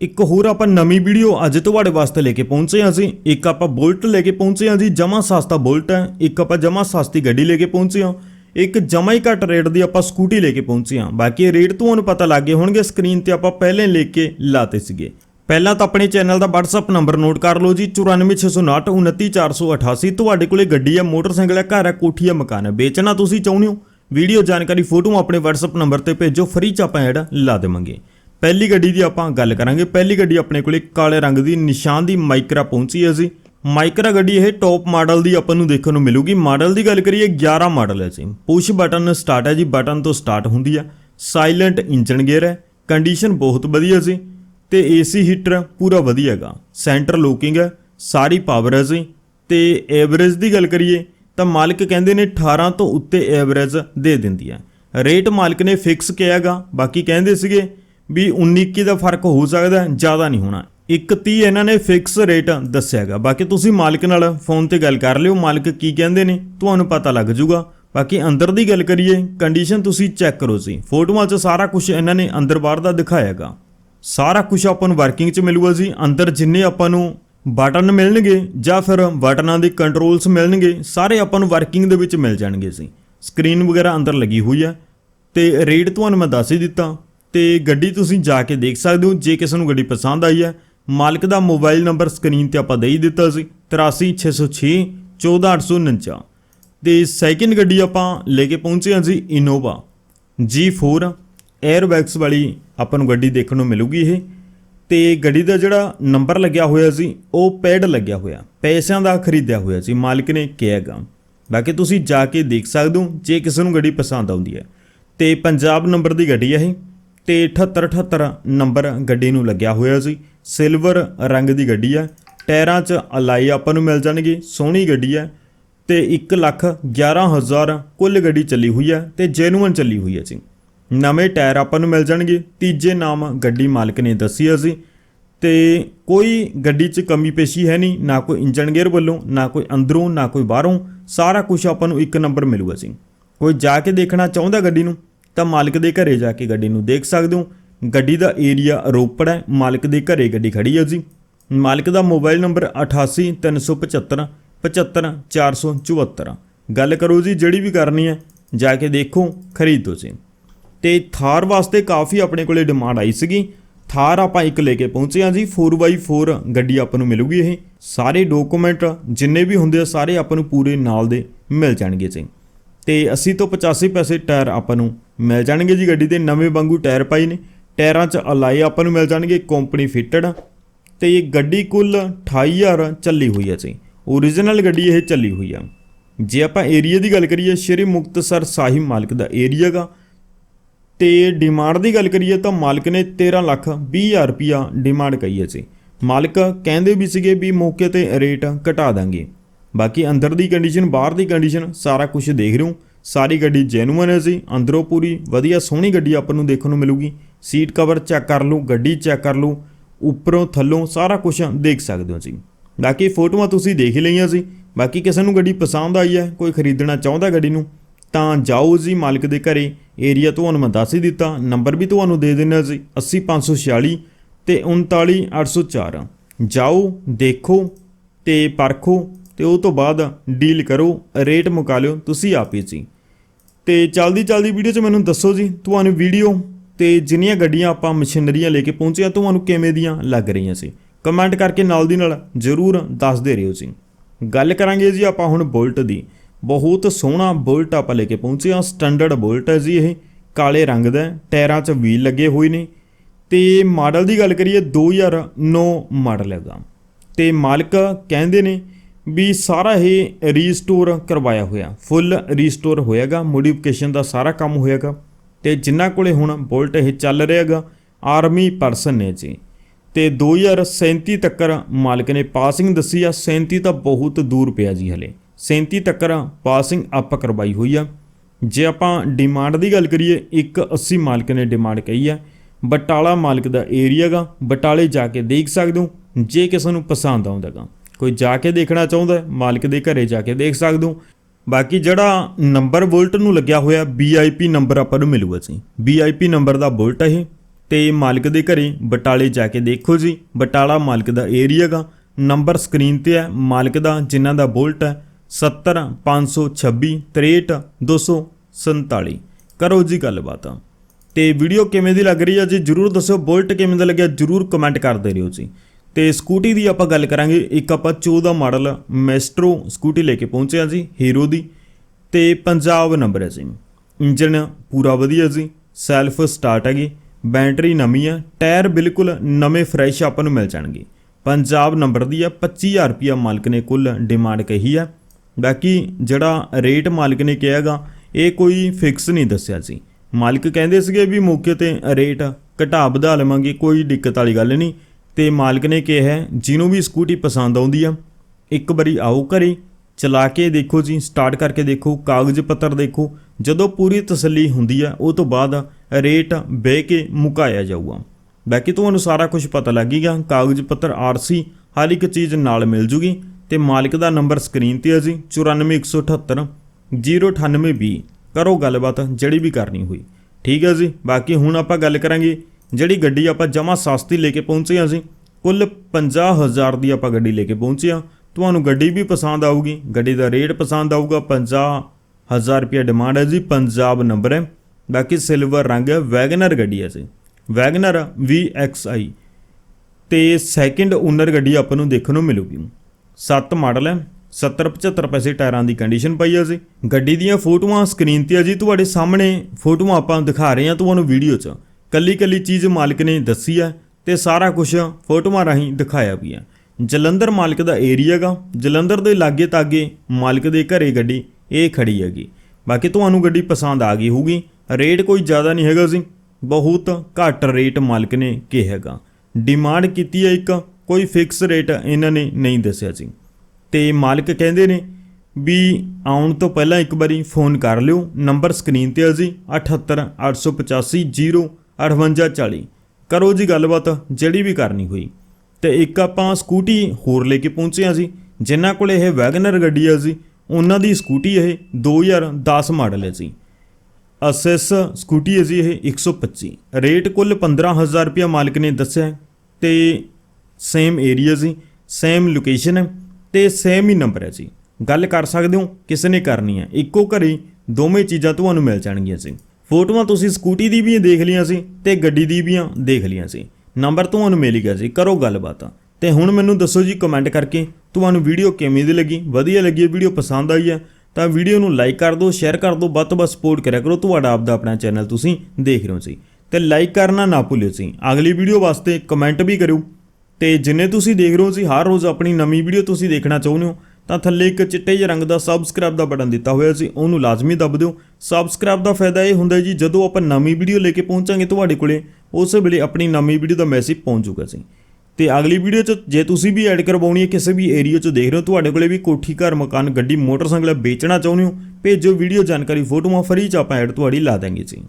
ਇੱਕ ਹੋਰ ਆਪਾਂ ਨਵੀਂ ਵੀਡੀਓ ਅੱਜ ਤੁਹਾਡੇ ਵਾਸਤੇ ਲੈ ਕੇ ਪਹੁੰਚੇ ਹਾਂ ਅਸੀਂ ਇੱਕ ਆਪਾਂ ਬੁਲਟ ਲੈ ਕੇ ਪਹੁੰਚੇ ਹਾਂ ਜੀ, ਜਮਾ ਸਸਤਾ ਬੁਲਟ ਹੈ। ਇੱਕ ਆਪਾਂ ਜਮਾ ਸਸਤੀ ਗੱਡੀ ਲੈ ਕੇ ਪਹੁੰਚੇ ਹਾਂ। ਇੱਕ ਜਮਾ ਹੀ ਘੱਟ ਰੇਟ ਦੀ ਆਪਾਂ ਸਕੂਟੀ ਲੈ ਕੇ ਪਹੁੰਚੇ ਹਾਂ। ਬਾਕੀ ਰੇਟ ਤੁਹਾਨੂੰ ਪਤਾ ਲੱਗ ਗਏ ਹੋਣਗੇ, ਸਕਰੀਨ ਤੇ ਆਪਾਂ ਪਹਿਲੇ ਲੈ ਕੇ ਲਾਤੇ ਸੀਗੇ। ਪਹਿਲਾਂ ਤਾਂ ਆਪਣੇ ਚੈਨਲ ਦਾ WhatsApp ਨੰਬਰ ਨੋਟ ਕਰ ਲਓ ਜੀ 9469 29488 ਤੁਹਾਡੇ ਕੋਲੇ ਗੱਡੀ ਹੈ, ਮੋਟਰਸਾਈਕਲ ਹੈ, ਘਰ ਹੈ, ਕੋਠੀ ਹੈ, ਮਕਾਨ ਹੈ। ਵੇਚਣਾ ਤੁਸੀਂ ਚਾਹੁੰਦੇ ਹੋ? ਵੀਡੀਓ ਜਾਣਕਾਰੀ ਫੋਟੋ ਆਪਣੇ WhatsApp ਨੰਬਰ ਤੇ ਭੇਜੋ, ਫ੍ਰੀ ਚ ਆਪਾਂ ਐਡ ਲਾ ਦੇਵਾਂਗੇ। ਪਹਿਲੀ ਗੱਡੀ ਦੀ ਆਪਾਂ ਗੱਲ ਕਰਾਂਗੇ। ਪਹਿਲੀ ਗੱਡੀ ਆਪਣੇ ਕੋਲੇ ਕਾਲੇ ਰੰਗ ਦੀ ਨਿਸ਼ਾਨ ਦੀ ਮਾਈਕਰਾ ਪਹੁੰਚੀ ਹੈ ਜੀ। ਮਾਈਕਰਾ ਗੱਡੀ ਇਹ ਟੌਪ ਮਾਡਲ ਦੀ ਆਪਾਂ ਨੂੰ ਦੇਖਣ ਨੂੰ ਮਿਲੂਗੀ। ਮਾਡਲ ਦੀ ਗੱਲ ਕਰੀਏ 11 ਮਾਡਲ ਹੈ ਜੀ। ਪੁਸ਼ ਬਟਨ ਸਟਾਰਟ ਹੈ ਜੀ। ਬਟਨ ਤੋਂ ਸਟਾਰਟ ਹੁੰਦੀ ਹੈ। ਸਾਇਲੈਂਟ ਇੰਜਨ ਗੇਅਰ ਹੈ। ਕੰਡੀਸ਼ਨ ਬਹੁਤ ਵਧੀਆ ਸੀ ਤੇ ਏਸੀ ਹੀਟਰ ਪੂਰਾ ਵਧੀਆ ਹੈਗਾ। ਸੈਂਟਰ ਲੋਕਿੰਗ ਹੈ। ਸਾਰੀ ਪਾਵਰ ਹੈ ਜੀ। ਤੇ ਐਵਰੇਜ ਦੀ ਗੱਲ ਕਰੀਏ, ਤਾਂ ਮਾਲਕ ਕਹਿੰਦੇ ਨੇ 18 ਤੋਂ ਉੱਤੇ ਐਵਰੇਜ ਦੇ ਦਿੰਦੀ ਹੈ। ਰੇਟ ਮਾਲਕ ਨੇ ਫਿਕਸ ਕਿਹਾਗਾ ਬਾਕੀ ਕਹਿੰਦੇ ਸੀਗੇ ਵੀ 19 21 ਦਾ ਫ਼ਰਕ ਹੋ ਸਕਦਾ ਜ਼ਿਆਦਾ ਨਹੀਂ ਹੋਣਾ। 130 ਇਹਨਾਂ ਨੇ ਫਿਕਸ ਰੇਟ ਦੱਸਿਆਗਾ ਬਾਕੀ ਤੁਸੀਂ ਮਾਲਕ ਨਾਲ ਫੋਨ ਤੇ ਗੱਲ ਕਰ ਲਿਓ, ਮਾਲਕ ਕੀ ਕਹਿੰਦੇ ਨੇ, ਤੁਹਾਨੂੰ ਪਤਾ ਲੱਗ ਜਾਊਗਾ। ਬਾਕੀ ਅੰਦਰ ਦੀ ਗੱਲ ਕਰੀਏ ਕੰਡੀਸ਼ਨ ਤੁਸੀਂ ਚੈੱਕ ਕਰੋ ਜੀ। ਫੋਟੋਆਂ 'ਚ ਸਾਰਾ ਕੁਝ ਇਹਨਾਂ ਨੇ ਅੰਦਰ ਬਾਹਰ ਦਾ ਦਿਖਾਇਆਗਾ ਸਾਰਾ ਕੁਝ ਆਪਾਂ ਨੂੰ ਵਰਕਿੰਗ 'ਚ ਮਿਲੂਗਾ ਜੀ। ਅੰਦਰ ਜਿੰਨੇ ਆਪਾਂ ਨੂੰ ਬਟਨ ਮਿਲਣਗੇ ਜਾਂ ਫਿਰ ਬਟਨਾਂ ਦੇ ਕੰਟਰੋਲਸ ਮਿਲਣਗੇ, ਸਾਰੇ ਆਪਾਂ ਨੂੰ ਵਰਕਿੰਗ ਦੇ ਵਿੱਚ ਮਿਲ ਜਾਣਗੇ ਜੀ। ਸਕਰੀਨ ਵਗੈਰਾ ਅੰਦਰ ਲੱਗੀ ਹੋਈ ਹੈ। ਤੇ ਰੇਟ ਤੁਹਾਨੂੰ ਮੈਂ ਦੱਸ ਹੀ ਦਿੱਤਾ। ਤੇ ਗੱਡੀ ਤੁਸੀਂ ਜਾ ਕੇ ਦੇਖ ਸਕਦੇ ਹੋ, ਜੇ ਕਿਸੇ ਨੂੰ ਗੱਡੀ ਪਸੰਦ ਆਈ ਹੈ, ਮਾਲਕ ਦਾ ਮੋਬਾਈਲ ਨੰਬਰ ਸਕਰੀਨ ਤੇ ਆਪਾਂ ਦੇ ਹੀ ਦਿੱਤਾ ਸੀ 83606 14849 ਤੇ ਸੈਕਿੰਡ ਗੱਡੀ ਆਪਾਂ ਲੈ ਕੇ ਪਹੁੰਚੇ ਹਾਂ ਜੀ ਇਨੋਵਾ G4 에ਅਰਬੈਗਸ ਵਾਲੀ ਆਪਾਂ ਨੂੰ ਗੱਡੀ ਦੇਖਣ ਨੂੰ ਮਿਲੂਗੀ ਇਹ। ਤੇ ਗੱਡੀ ਦਾ ਜਿਹੜਾ ਨੰਬਰ ਲੱਗਿਆ ਹੋਇਆ ਸੀ, ਉਹ ਪੈਡ ਲੱਗਿਆ ਹੋਇਆ, ਪੈਸਿਆਂ ਦਾ ਖਰੀਦਿਆ ਹੋਇਆ ਸੀ, ਮਾਲਕ ਨੇ ਕਿਹਾਗਾ ਬਾਕੀ ਤੁਸੀਂ ਜਾ ਕੇ ਦੇਖ ਸਕਦੇ ਹੋ, ਜੇ ਕਿਸੇ ਨੂੰ ਗੱਡੀ ਪਸੰਦ ਆਉਂਦੀ ਹੈ। ਤੇ ਪੰਜਾਬ ਨੰਬਰ ਦੀ ਗੱਡੀ ਹੈ ਇਹ। ਤੇ 7878 ਨੰਬਰ ਗੱਡੀ ਨੂੰ ਲੱਗਿਆ ਹੋਇਆ ਸੀ। ਸਿਲਵਰ ਰੰਗ ਦੀ ਗੱਡੀ ਹੈ ਟਾਇਰਾਂ 'ਚ ਅਲਾਈ ਆਪਾਂ ਨੂੰ ਮਿਲ ਜਾਣਗੇ। ਸੋਹਣੀ ਗੱਡੀ ਹੈ ਤੇ 1 ਲੱਖ 11000 ਕੁੱਲ ਗੱਡੀ ਚੱਲੀ ਹੋਈ ਹੈ ਤੇ ਜੈਨੂਅਨ ਚੱਲੀ ਹੋਈ ਹੈ ਜੀ। ਨਵੇਂ ਟਾਇਰ ਆਪਾਂ ਨੂੰ ਮਿਲ ਜਾਣਗੇ। ਤੀਜੇ ਨਾਮ ਗੱਡੀ ਮਾਲਕ ਨੇ ਦੱਸੀ ਹੈ ਜੀ। ਤੇ ਕੋਈ ਗੱਡੀ 'ਚ ਕਮੀ ਪੇਸ਼ੀ ਹੈ ਨਹੀਂ। ਨਾ ਕੋਈ ਇੰਜਨ ਗੇਅਰ ਵੱਲੋਂ, ਨਾ ਕੋਈ ਅੰਦਰੋਂ, ਨਾ ਕੋਈ ਬਾਹਰੋਂ। ਸਾਰਾ ਕੁਝ ਆਪਾਂ ਨੂੰ ਇੱਕ ਨੰਬਰ ਮਿਲੂਗਾ ਜੀ। ਕੋਈ ਜਾ ਕੇ ਦੇਖਣਾ ਚਾਹੁੰਦਾ ਗੱਡੀ ਨੂੰ ਤਾਂ ਮਾਲਕ ਦੇ ਘਰੇ ਜਾ ਕੇ ਗੱਡੀ ਨੂੰ ਦੇਖ ਸਕਦੇ ਹੋ। ਗੱਡੀ ਦਾ ਏਰੀਆ ਰੋਪੜ ਹੈ। ਮਾਲਕ ਦੇ ਘਰੇ ਗੱਡੀ ਖੜੀ ਹੈ ਜੀ। ਮਾਲਕ ਦਾ ਮੋਬਾਈਲ ਨੰਬਰ 88375 75474 ਗੱਲ ਕਰੋ ਜੀ, ਜਿਹੜੀ ਵੀ ਕਰਨੀ ਹੈ, ਜਾ ਕੇ ਦੇਖੋ, ਖਰੀਦੋ ਜੀ। ਤੇ ਥਾਰ ਵਾਸਤੇ ਕਾਫੀ ਆਪਣੇ ਕੋਲੇ ਡਿਮਾਂਡ ਆਈ ਸੀਗੀ। ਥਾਰ ਆਪਾਂ ਇੱਕ ਲੈ ਕੇ ਪਹੁੰਚੇ ਹਾਂ ਜੀ। 4x4 ਗੱਡੀ ਆਪਾਂ ਨੂੰ ਮਿਲੂਗੀ ਇਹ। ਸਾਰੇ ਡਾਕੂਮੈਂਟ ਜਿੰਨੇ ਵੀ ਹੁੰਦੇ ਆ, ਸਾਰੇ ਆਪਾਂ ਨੂੰ ਪੂਰੇ ਨਾਲ ਦੇ ਮਿਲ ਜਾਣਗੇ ਜੀ। ਤੇ 80 ਤੋਂ 85 ਪੈਸੇ ਟਾਇਰ ਆਪਾਂ ਨੂੰ ਮਿਲ ਜਾਣਗੇ ਜੀ ਗੱਡੀ ਦੇ, ਨਵੇਂ ਵਾਂਗੂ ਟਾਇਰ ਪਾਈ ਨੇ। ਟਾਇਰਾਂ 'ਚ ਅਲਾਈ ਆਪਾਂ ਨੂੰ ਮਿਲ ਜਾਣਗੇ ਕੰਪਨੀ ਫਿਟਡ ਤੇ ਇਹ ਗੱਡੀ ਕੁੱਲ 28000 ਚੱਲੀ ਹੋਈ ਹੈ ਜੀ। ਓਰੀਜਨਲ ਗੱਡੀ ਇਹ ਚੱਲੀ ਹੋਈ ਆ। ਜੇ ਆਪਾਂ ਏਰੀਆ ਦੀ ਗੱਲ ਕਰੀਏ, ਸ਼੍ਰੀ ਮੁਕਤਸਰ ਸਾਹਿਬ ਮਾਲਕ ਦਾ ਏਰੀਆ ਗਾ। ਤੇ ਡਿਮਾਂਡ ਦੀ ਗੱਲ ਕਰੀਏ ਤਾਂ ਮਾਲਕ ਨੇ 13 ਲੱਖ 20 ਹਜ਼ਾਰ ਰੁਪਿਆ ਡਿਮਾਂਡ ਕਹੀ ਹੈ ਜੀ। ਮਾਲਕ ਕਹਿੰਦੇ ਵੀ ਸੀਗੇ ਵੀ ਮੌਕੇ ਤੇ ਰੇਟ ਘਟਾ ਦਾਂਗੇ। ਬਾਕੀ ਅੰਦਰ ਦੀ ਕੰਡੀਸ਼ਨ ਬਾਹਰ ਦੀ ਕੰਡੀਸ਼ਨ ਸਾਰਾ ਕੁਝ ਦੇਖ ਰਹੇ ਹੋ। ਸਾਰੀ ਗੱਡੀ ਜੈਨੂਅਨ ਹੈ ਜੀ, ਅੰਦਰੋਂ ਪੂਰੀ ਵਧੀਆ ਸੋਹਣੀ ਗੱਡੀ ਆਪਾਂ ਨੂੰ ਦੇਖਣ ਨੂੰ ਮਿਲੂਗੀ। ਸੀਟ ਕਵਰ ਚੈੱਕ ਕਰ ਲਓ, ਗੱਡੀ ਚੈੱਕ ਕਰ ਲਓ, ਉੱਪਰੋਂ, ਥੱਲੋਂ ਸਾਰਾ ਕੁਝ ਦੇਖ ਸਕਦੇ ਹੋ ਜੀ। ਬਾਕੀ ਫੋਟੋਆਂ ਤੁਸੀਂ ਦੇਖ ਲਈਆਂ ਸੀ ਬਾਕੀ ਕਿਸੇ ਨੂੰ ਗੱਡੀ ਪਸੰਦ ਆਈ ਹੈ, ਕੋਈ ਖਰੀਦਣਾ ਚਾਹੁੰਦਾ ਗੱਡੀ ਨੂੰ, ਤਾਂ ਜਾਓ ਜੀ ਮਾਲਕ ਦੇ ਘਰੇ। ਏਰੀਆ ਤੁਹਾਨੂੰ ਮੈਂ ਦੱਸ ਹੀ ਦਿੱਤਾ ਨੰਬਰ ਵੀ ਤੁਹਾਨੂੰ ਦੇ ਦਿੰਦਾ ਜੀ 80546 ਤੇ 39804 ਜਾਓ, ਦੇਖੋ ਤੇ ਪਰਖੋ। ਤੇ ਉਹ ਤੋਂ ਬਾਅਦ ਡੀਲ ਕਰੋ ਰੇਟ ਮੁਕਾ ਲਿਓ ਤੁਸੀਂ ਆਪ ਹੀ ਜੀ। ਤੇ ਚਲਦੀ ਚਲਦੀ ਵੀਡੀਓ 'ਚ ਮੈਨੂੰ ਦੱਸੋ ਜੀ, ਤੁਹਾਨੂੰ ਵੀਡੀਓ ਤੇ ਜਿੰਨੀਆਂ ਗੱਡੀਆਂ ਆਪਾਂ ਮਸ਼ੀਨਰੀਆਂ ਲੈ ਕੇ ਪਹੁੰਚੇ ਤੁਹਾਨੂੰ ਕਿਵੇਂ ਦੀਆਂ ਲੱਗ ਰਹੀਆਂ ਸੀ? ਕਮੈਂਟ ਕਰਕੇ ਨਾਲ ਦੀ ਨਾਲ ਜ਼ਰੂਰ ਦੱਸਦੇ ਰਹੋ ਜੀ। ਗੱਲ ਕਰਾਂਗੇ ਜੀ ਆਪਾਂ ਹੁਣ ਬੁਲਟ ਦੀ। ਬਹੁਤ ਸੋਹਣਾ ਬੁਲਟ ਆਪਾਂ ਲੈ ਕੇ ਪਹੁੰਚੇ ਆ ਸਟੈਂਡਰਡ ਬੁਲਟ ਹੈ ਜੀ ਇਹ। ਕਾਲੇ ਰੰਗ ਦਾ ਟਾਇਰਾਂ 'ਚ ਵੀਲ ਲੱਗੇ ਹੋਏ ਨੇ। ਤੇ ਮਾਡਲ ਦੀ ਗੱਲ ਕਰੀਏ 2009 ਮਾਡਲ ਹੈਗਾ ਤੇ ਮਾਲਕ ਕਹਿੰਦੇ ਨੇ ਵੀ ਸਾਰਾ ਇਹ ਰੀਸਟੋਰ ਕਰਵਾਇਆ ਹੋਇਆ ਫੁੱਲ ਰੀਸਟੋਰ ਹੋਇਆਗਾ ਮੋਡੀਫਿਕੇਸ਼ਨ ਦਾ ਸਾਰਾ ਕੰਮ ਹੋਇਆਗਾ, ਤੇ ਜਿਨ੍ਹਾਂ ਕੋਲੇ ਹੁਣ ਬੋਲਟ ਇਹ ਚੱਲ ਰਿਹਾਗਾ ਆਰਮੀ ਪਰਸਨ ਨੇ ਜੀ। ਤੇ 2037 ਤੱਕ ਮਾਲਕ ਨੇ ਪਾਸਿੰਗ ਦੱਸੀ ਆ 37 ਤਾਂ ਬਹੁਤ ਦੂਰ ਪਿਆ ਜੀ ਹਲੇ। 37 ਤੱਕ ਪਾਸਿੰਗ ਅਪ ਕਰਵਾਈ ਹੋਈ ਆ। ਜੇ ਆਪਾਂ ਡਿਮਾਂਡ ਦੀ ਗੱਲ ਕਰੀਏ 180 ਮਾਲਕ ਨੇ ਡਿਮਾਂਡ ਕਹੀ ਆ। ਬਟਾਲਾ ਮਾਲਕ ਦਾ ਏਰੀਆ ਗਾ, ਬਟਾਲੇ ਜਾ ਕੇ ਦੇਖ ਸਕਦੇ ਹੋ, ਜੇ ਕਿਸੇ ਨੂੰ ਪਸੰਦ ਆਉਂਦਾ ਗਾ। ਕੋਈ ਜਾ ਕੇ ਦੇਖਣਾ ਚਾਹੁੰਦਾ ਮਾਲਕ ਦੇ ਘਰੇ ਜਾ ਕੇ ਦੇਖ ਸਕਦੇ। ਹੋ ਬਾਕੀ ਜਿਹੜਾ ਨੰਬਰ ਬੁਲਟ ਨੂੰ ਲੱਗਿਆ ਹੋਇਆ VIP ਨੰਬਰ ਆਪਾਂ ਨੂੰ ਮਿਲੂਗਾ ਜੀ। VIP ਨੰਬਰ ਦਾ ਬੁਲਟ ਹੈ ਇਹ, ਤੇ ਮਾਲਕ ਦੇ ਘਰੇ ਬਟਾਲੇ ਜਾ ਕੇ ਦੇਖੋ ਜੀ। ਬਟਾਲਾ ਮਾਲਕ ਦਾ ਏਰੀਆ ਗਾ। ਨੰਬਰ ਸਕਰੀਨ ਤੇ ਹੈ, ਮਾਲਕ ਦਾ, ਜਿਨ੍ਹਾਂ ਦਾ ਬੁਲਟ ਹੈ 70 526 63 247 ਕਰੋ ਜੀ ਗੱਲਬਾਤ। ਤੇ ਵੀਡੀਓ ਕਿਵੇਂ ਦੀ ਲੱਗ ਰਹੀ ਹੈ ਜੀ? ਜਰੂਰ ਦੱਸੋ ਬੁਲਟ ਕਿਵੇਂ ਦਾ ਲੱਗਿਆ? ਜਰੂਰ ਕਮੈਂਟ ਕਰਦੇ ਰਹੋ ਜੀ। ਤੇ ਸਕੂਟੀ ਦੀ ਆਪਾਂ ਗੱਲ ਕਰਾਂਗੇ, ਇੱਕ ਆਪਾਂ 14 ਮਾਡਲ ਮੈਸਟਰੋ ਸਕੂਟੀ ਲੈ ਕੇ ਪਹੁੰਚਿਆ ਜੀ ਹੀਰੋ ਦੀ, ਤੇ ਪੰਜਾਬ ਨੰਬਰ ਹੈ ਜੀ। ਇੰਜਨ ਪੂਰਾ ਵਧੀਆ ਜੀ ਸੈਲਫ ਸਟਾਰਟ ਹੈਗੀ ਬੈਟਰੀ ਨਵੀਂ ਆ ਟਾਇਰ ਬਿਲਕੁਲ ਨਵੇਂ ਫਰੈਸ਼ ਆਪਾਂ ਨੂੰ ਮਿਲ ਜਾਣਗੇ। ਪੰਜਾਬ ਨੰਬਰ ਦੀ ਆ 25000 ਰੁਪਿਆ ਮਾਲਕ ਨੇ ਕੁੱਲ ਡਿਮਾਂਡ ਕਹੀ ਆ। ਬਾਕੀ ਜਿਹੜਾ ਰੇਟ ਮਾਲਕ ਨੇ ਕਿਹਾਗਾ ਇਹ ਕੋਈ ਫਿਕਸ ਨਹੀਂ ਦੱਸਿਆ ਸੀ ਮਾਲਕ ਕਹਿੰਦੇ ਸੀਗੇ ਵੀ ਮੌਕੇ ਤੇ ਰੇਟ ਘਟਾ ਵਧਾ ਲਵਾਂਗੇ, ਕੋਈ ਦਿੱਕਤ ਵਾਲੀ ਗੱਲ ਨਹੀਂ। ਤੇ ਮਾਲਕ ਨੇ ਕਿਹਾ, ਜਿਹਨੂੰ ਵੀ ਸਕੂਟੀ ਪਸੰਦ ਆਉਂਦੀ ਆ, ਇੱਕ ਵਾਰੀ ਆਓ ਘਰੇ, ਚਲਾ ਕੇ ਦੇਖੋ ਜੀ ਸਟਾਰਟ ਕਰਕੇ ਦੇਖੋ, ਕਾਗਜ਼ ਪੱਤਰ ਦੇਖੋ, ਜਦੋਂ ਪੂਰੀ ਤਸੱਲੀ ਹੁੰਦੀ ਆ, ਉਹ ਤੋਂ ਬਾਅਦ ਰੇਟ ਬਹਿ ਕੇ ਮੁਕਾਇਆ ਜਾਊਗਾ। ਬਾਕੀ ਤੁਹਾਨੂੰ ਸਾਰਾ ਕੁਝ ਪਤਾ ਲੱਗੇਗਾ ਕਾਗਜ਼ ਪੱਤਰ ਆਰਸੀ ਹਰ ਇੱਕ ਚੀਜ਼ ਨਾਲ ਮਿਲ ਜੂਗੀ, ਤੇ ਮਾਲਕ ਦਾ ਨੰਬਰ ਸਕਰੀਨ ਤੇ ਹੈ ਜੀ 94178 09820 ਕਰੋ ਗੱਲਬਾਤ, ਜਿਹੜੀ ਵੀ ਕਰਨੀ ਹੋਈ। ਠੀਕ ਹੈ ਜੀ, ਬਾਕੀ ਹੁਣ ਆਪਾਂ ਗੱਲ ਕਰਾਂਗੇ ਜਿਹੜੀ ਗੱਡੀ ਆਪਾਂ ਜਮਾ ਸਸਤੀ ਲੈ ਕੇ ਪਹੁੰਚੇ ਹਾਂ ਜੀ ਕੁੱਲ 50000 ਦੀ ਆਪਾਂ ਗੱਡੀ ਲੈ ਕੇ ਪਹੁੰਚੇ ਹਾਂ। ਤੁਹਾਨੂੰ ਗੱਡੀ ਵੀ ਪਸੰਦ ਆਊਗੀ, ਗੱਡੀ ਦਾ ਰੇਟ ਪਸੰਦ ਆਊਗਾ 50000 ਰੁਪਏ ਡਿਮਾਂਡ ਹੈ ਜੀ, ਪੰਜਾਬ ਨੰਬਰ ਹੈ। ਬਾਕੀ ਸਿਲਵਰ ਰੰਗ ਹੈ ਵੈਗਨਰ ਗੱਡੀ ਹੈ ਜੀ। ਵੈਗਨਰ VXI ਤੇ ਸੈਕਿੰਡ ਓਨਰ ਗੱਡੀ ਆਪਾਂ ਨੂੰ ਦੇਖਣ ਨੂੰ ਮਿਲੂਗੀ। 7 ਮਾਡਲ ਹੈ 70 75 ਪੈਸੇ ਟਾਇਰਾਂ ਦੀ ਕੰਡੀਸ਼ਨ ਪਈ ਹੈ ਜੀ। ਗੱਡੀ ਦੀਆਂ ਫੋਟੋਆਂ ਸਕਰੀਨ ਤੇ ਆ ਜੀ, ਤੁਹਾਡੇ ਸਾਹਮਣੇ ਫੋਟੋਆਂ ਆਪਾਂ ਦਿਖਾ ਰਹੇ ਹਾਂ ਤੁਹਾਨੂੰ ਵੀਡੀਓ 'ਚ। ਕੱਲੀ ਕੱਲੀ ਚੀਜ਼ ਮਾਲਕ ਨੇ ਦੱਸੀ ਹੈ ਤੇ ਸਾਰਾ ਕੁਝ ਫੋਟੋਆਂ ਰਾਹੀਂ ਦਿਖਾਇਆ ਵੀ ਹੈ ਜਲੰਧਰ ਮਾਲਕ ਦਾ ਏਰੀਆ ਗਾ, ਜਲੰਧਰ ਦੇ ਲਾਗੇ ਤਾਗੇ ਮਾਲਕ ਦੇ ਘਰੇ ਗੱਡੀ, ਇਹ ਖੜੀ ਹੈਗੀ। ਬਾਕੀ ਤੁਹਾਨੂੰ ਗੱਡੀ ਪਸੰਦ ਆ ਗਈ ਹੋਊਗੀ। ਰੇਟ ਕੋਈ ਜ਼ਿਆਦਾ ਨਹੀਂ ਹੈਗਾ ਜੀ। ਬਹੁਤ ਘੱਟ ਰੇਟ ਮਾਲਕ ਨੇ ਕਿਹਾ ਹੈਗਾ। ਡਿਮਾਂਡ ਕੀਤੀ ਹੈ ਇੱਕ, ਕੋਈ ਫਿਕਸ ਰੇਟ ਇਹਨਾਂ ਨੇ ਨਹੀਂ ਦੱਸਿਆ ਜੀ। ਤੇ ਮਾਲਕ ਕਹਿੰਦੇ ਨੇ ਵੀ ਆਉਣ ਤੋਂ ਪਹਿਲਾਂ ਇੱਕ ਵਾਰੀ ਫੋਨ ਕਰ ਲਿਓ। ਨੰਬਰ ਸਕਰੀਨ ਤੇ ਹੈ ਜੀ 78 885 05840 ਕਰੋ ਜੀ ਗੱਲਬਾਤ, ਜਿਹੜੀ ਵੀ ਕਰਨੀ ਹੋਈ। ਤੇ ਇੱਕ ਆਪਾਂ ਸਕੂਟੀ ਹੋਰ ਲੈ ਕੇ ਪਹੁੰਚੇ ਹਾਂ ਜੀ, ਜਿਨ੍ਹਾਂ ਕੋਲ ਇਹ ਵੈਗਨਰ ਗੱਡੀ ਹੈ ਜੀ, ਉਹਨਾਂ ਦੀ ਸਕੂਟੀ ਇਹ 2010 ਮਾਡਲ ਹੈ ਜੀ। ਅਸੈਸ ਸਕੂਟੀ ਹੈ ਜੀ ਇਹ 125 ਰੇਟ ਕੁੱਲ 15000 ਰੁਪਇਆ ਮਾਲਕ ਨੇ ਦੱਸਿਆ ਹੈ। ਤੇ ਸੇਮ ਏਰੀਆ ਜੀ ਸੇਮ ਲੋਕੇਸ਼ਨ ਹੈ ਤੇ ਸੇਮ ਹੀ ਨੰਬਰ ਹੈ ਜੀ। ਗੱਲ ਕਰ ਸਕਦੇ ਹੋ, ਕਿਸੇ ਨੇ ਕਰਨੀ ਹੈ। ਇੱਕੋ ਘਰੇ ਦੋਵੇਂ ਚੀਜ਼ਾਂ ਤੁਹਾਨੂੰ ਮਿਲ ਜਾਣਗੀਆਂ ਜੀ। ਫੋਟੋਆਂ ਤੁਸੀਂ ਸਕੂਟੀ ਦੀ ਵੀ ਦੇਖ ਲਈਆਂ ਸੀ ਤੇ ਗੱਡੀ ਦੀ ਵੀ ਦੇਖ ਲਈਆਂ ਸੀ। ਨੰਬਰ ਤੁਹਾਨੂੰ ਮਿਲ ਗਿਆ ਸੀ। ਕਰੋ ਗੱਲਬਾਤ। ਤੇ ਹੁਣ ਮੈਨੂੰ ਦੱਸੋ ਜੀ ਕਮੈਂਟ ਕਰਕੇ, ਤੁਹਾਨੂੰ ਵੀਡੀਓ ਕਿਵੇਂ ਦੀ ਲੱਗੀ? ਵਧੀਆ ਲੱਗੀ ਹੈ, ਵੀਡੀਓ ਪਸੰਦ ਆਈ ਹੈ, ਤਾਂ ਵੀਡੀਓ ਨੂੰ ਲਾਈਕ ਕਰ ਦਿਓ ਸ਼ੇਅਰ ਕਰ ਦਿਓ, ਵੱਧ ਤੋਂ ਵੱਧ ਸਪੋਰਟ ਕਰਿਆ ਕਰੋ। ਤੁਹਾਡਾ ਆਪਦਾ ਆਪਣਾ ਚੈਨਲ ਤੁਸੀਂ ਦੇਖ ਰਹੇ ਹੋ ਸੀ ਤੇ ਲਾਈਕ ਕਰਨਾ ਨਾ ਭੁੱਲਿਓ ਸੀ ਅਗਲੀ ਵੀਡੀਓ ਵਾਸਤੇ ਕਮੈਂਟ ਵੀ ਕਰਿਓ। ਤੇ ਜਿੰਨੇ ਤੁਸੀਂ ਦੇਖ ਰਹੇ ਹੋ ਸੀ ਹਰ ਰੋਜ਼ ਆਪਣੀ ਨਵੀਂ ਵੀਡੀਓ ਤੁਸੀਂ ਦੇਖਣਾ ਚਾਹੁੰਦੇ ਹੋ ਤਾਂ ਥੱਲੇ ਇੱਕ ਚਿੱਟੇ ਜਿਹੇ ਰੰਗ ਦਾ ਸਬਸਕ੍ਰਾਈਬ ਦਾ ਬਟਨ ਦਿੱਤਾ ਹੋਇਆ ਸੀ, ਉਹਨੂੰ ਲਾਜ਼ਮੀ ਦੱਬ ਦਿਓ। ਸਬਸਕ੍ਰਾਈਬ ਦਾ ਫਾਇਦਾ ਇਹ ਹੁੰਦਾ ਜੀ, ਜਦੋਂ ਆਪਾਂ ਨਵੀਂ ਵੀਡੀਓ ਲੈ ਕੇ ਪਹੁੰਚਾਂਗੇ ਤੁਹਾਡੇ ਕੋਲੇ, ਉਸ ਵੇਲੇ ਆਪਣੀ ਨਵੀਂ ਵੀਡੀਓ ਦਾ ਮੈਸੇਜ ਪਹੁੰਚ ਜਾਊਗਾ ਜੀ। ਤੇ ਅਗਲੀ ਵੀਡੀਓ 'ਚ ਜੇ ਤੁਸੀਂ ਵੀ ਐਡ ਕਰਵਾਉਣੀ ਹੈ, ਕਿਸੇ ਵੀ ਏਰੀਆ 'ਚ ਦੇਖ ਰਹੇ ਹੋ, ਤੁਹਾਡੇ ਕੋਲੇ ਵੀ ਕੋਠੀ, ਘਰ, ਮਕਾਨ, ਗੱਡੀ, ਮੋਟਰਸਾਈਕਲ ਵੇਚਣਾ ਚਾਹੁੰਦੇ ਹੋ, ਭੇਜੋ ਵੀਡੀਓ ਜਾਣਕਾਰੀ, ਫੋਟੋਆਂ ਫਰੀ 'ਚ ਆਪਾਂ ਐਡ ਤੁਹਾਡੀ ਲਾ ਦਾਂਗੇ ਜੀ।